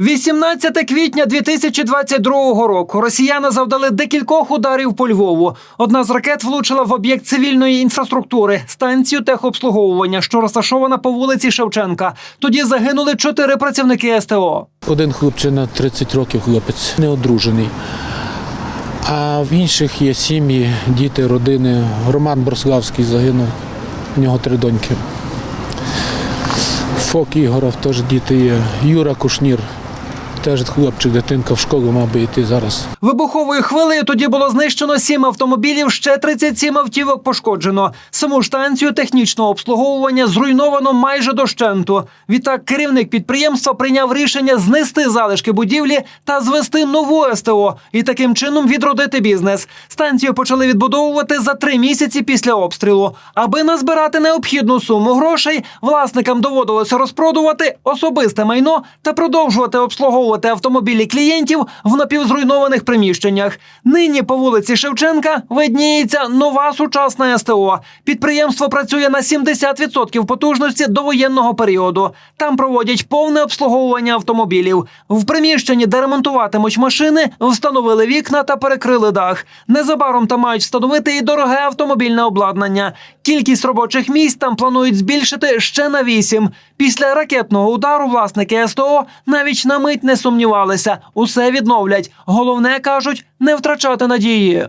18 квітня 2022 року росіяни завдали декількох ударів по Львову. Одна з ракет влучила в об'єкт цивільної інфраструктури, станцію техобслуговування, що розташована по вулиці Шевченка. Тоді загинули чотири працівники СТО. Один хлопчина 30 років, хлопець не одружений. А в інших є сім'ї, діти, родини. Роман Борславський загинув, у нього три доньки. Фок Ігоров теж діти є. Юра Кушнір, теж хлопчик, дитинка в школу мав би йти зараз. Вибуховою хвилею тоді було знищено сім автомобілів, ще 37 автівок пошкоджено. Саму станцію технічного обслуговування зруйновано майже дощенту. Відтак керівник підприємства прийняв рішення знести залишки будівлі та звести нову СТО і таким чином відродити бізнес. Станцію почали відбудовувати за три місяці після обстрілу. Аби назбирати необхідну суму грошей, власникам доводилося розпродувати особисте майно та продовжувати обслуговувати автомобілі клієнтів в напівзруйнованих приміщеннях. Нині по вулиці Шевченка видніється нова сучасна СТО. Підприємство працює на 70% потужності до воєнного періоду. Там проводять повне обслуговування автомобілів. В приміщенні, де ремонтуватимуть машини, встановили вікна та перекрили дах. Незабаром там мають встановити і дороге автомобільне обладнання. Кількість робочих місць там планують збільшити ще на вісім. Після ракетного удару власники СТО навіть на мить не сумнівалися. Усе відновлять. Головне кажуть не втрачати надії.